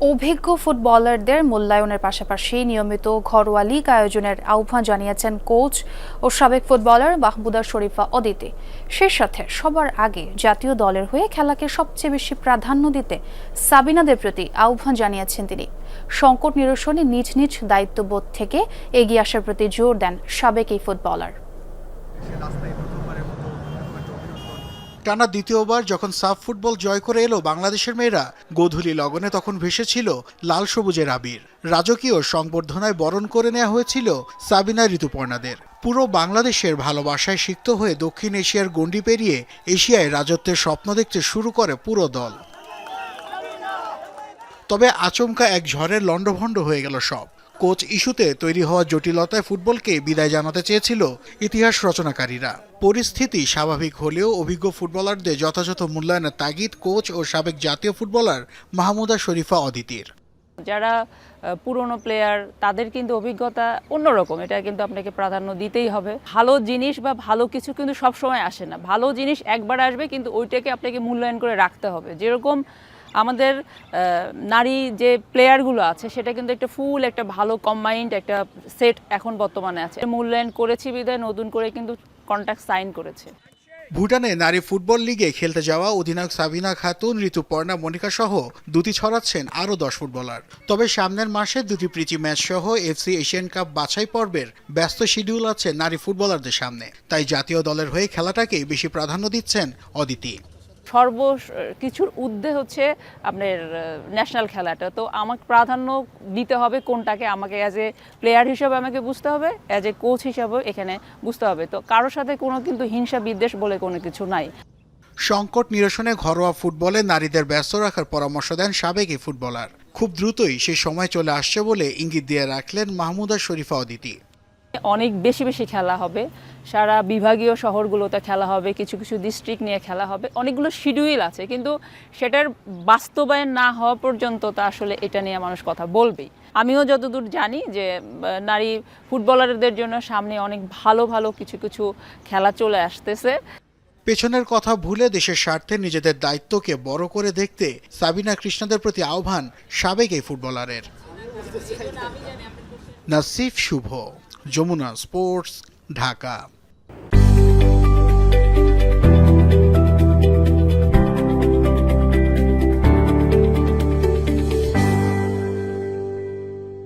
অভিজ্ঞ ফুটবলারদের মূল্যায়নের পাশাপাশি নিয়মিত ঘরোয়া লীগ আয়োজনের আহ্বান জানিয়েছেন কোচ ও সাবেক ফুটবলার মাহমুদা শরীফা অদিতি। সেই সাথে সবার আগে জাতীয় দলের হয়ে খেলাকে সবচেয়ে বেশি প্রাধান্য দিতে সাবিনাদের প্রতি আহ্বান জানিয়েছেন তিনি। সংকট নিরসনে নিজ নিজ দায়িত্ববোধ থেকে এগিয়ে আসার প্রতি জোর দেন সাবেক এই ফুটবলার। টানা দ্বিতীয়বার যখন সাফ ফুটবল জয় করে এলো বাংলাদেশের মেয়েরা, গোধূলি লগনে তখন ভেসেছিল লাল সবুজের আবির। রাজকীয় সংবর্ধনায় বরণ করে নেওয়া হয়েছিল সাবিনা ঋতুপর্ণাদের। পুরো বাংলাদেশের ভালোবাসায় সিক্ত হয়ে দক্ষিণ এশিয়ার গণ্ডি পেরিয়ে এশিয়ায় রাজত্বের স্বপ্ন দেখতে শুরু করে পুরো দল। তবে আচমকা এক ঝড়ের লণ্ডভণ্ড হয়ে গেল সব। কোচ ইস্যুতে তৈরি হওয়া জটিলতায় ফুটবলকে বিদায় জানাতে চেয়েছিল ইতিহাস রচনাকারীরা। পরিস্থিতি স্বাভাবিক হলেও অভিজ্ঞ ফুটবলারদের যথাযথ মূল্যায়নের তাগিদ কোচ ও সাবেক জাতীয় ফুটবলার মাহমুদা শরীফা অদিতির। যারা পুরনো প্লেয়ার তাদের কিন্তু অভিজ্ঞতা অন্যরকম। এটা কিন্তু আপনাকে প্রাধান্য দিতেই হবে। ভালো জিনিস বা ভালো কিছু কিন্তু সব সময় আসে না। ভালো জিনিস একবার আসবে, কিন্তু ওইটাকে আপনাকে মূল্যায়ন করে রাখতে হবে। যেরকম আমাদের নারী যে প্লেয়ারগুলো আছে, সেটা কিন্তু একটা ফুল একটা ভালো কম্বাইন্ড একটা সেট এখন বর্তমানে আছে। মূল্যায়ন করেছি বিদায় নতুন করে কিন্তু কন্ট্যাক্ট সাইন করেছে। ভুটানে নারী ফুটবল লিগে খেলতে যাওয়া অধিনায়ক সাবিনা খাতুন, ঋতুপর্ণা মনিকা সহ দুটি ছড়াচ্ছেন আরও দশ ফুটবলার। তবে সামনের মাসে দুটি প্রীতি ম্যাচ সহ এফসি এশিয়ান কাপ বাছাই পর্বের ব্যস্ত শিডিউল আছে নারী ফুটবলারদের সামনে। তাই জাতীয় দলের হয়ে খেলাটাকেই বেশি প্রাধান্য দিচ্ছেন অদিতি। সর্ব কিছুর ঊর্ধ্বে হচ্ছে আপনার ন্যাশনাল খেলাটা। তো আমাকে প্রাধান্য দিতে হবে কোনটাকে আমাকে অ্যাজ এ প্লেয়ার হিসেবে আমাকে বুঝতে হবে অ্যাজ এ কোচ হিসাবেও এখানে বুঝতে হবে। তো কারোর সাথে কোনো কিন্তু হিংসা বিদ্বেষ বলে কোনো কিছু নাই। সংকট নিরসনে ঘরোয়া ফুটবলে নারীদের ব্যস্ত রাখার পরামর্শ দেন সাবেক এই ফুটবলার। খুব দ্রুতই সেই সময় চলে আসছে বলে ইঙ্গিত দিয়ে রাখলেন মাহমুদা শরীফা অদিতি। অনেক বেশি বেশি খেলা হবে। সারা বিভাগীয় শহরগুলোতে খেলা হবে, কিছু কিছু ডিস্ট্রিক্ট নিয়ে খেলা হবে, অনেকগুলো শিডিউল আছে, কিন্তু সেটার বাস্তবায়ন না হওয়া পর্যন্ত তা আসলে এটা নিয়ে মানুষ কথা বলবেই। আমিও যতদূর জানি যে নারী ফুটবলারদের জন্য সামনে অনেক ভালো ভালো কিছু কিছু খেলা চলে আসতেছে। পেছনের কথা ভুলে দেশের স্বার্থে নিজেদের দায়িত্বকে বড় করে দেখতে সাবিনা কৃষ্ণদের প্রতি আহ্বান সাবেক এই ফুটবলারের। নাসিফ শুভ, যমুনা স্পোর্টস, ঢাকা।